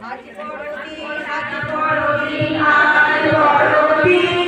আজ বড়দিন আজ বড়দিন আজ বড়দিন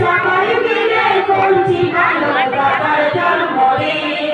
সকল মিলে করছি ভালো জন্মদিন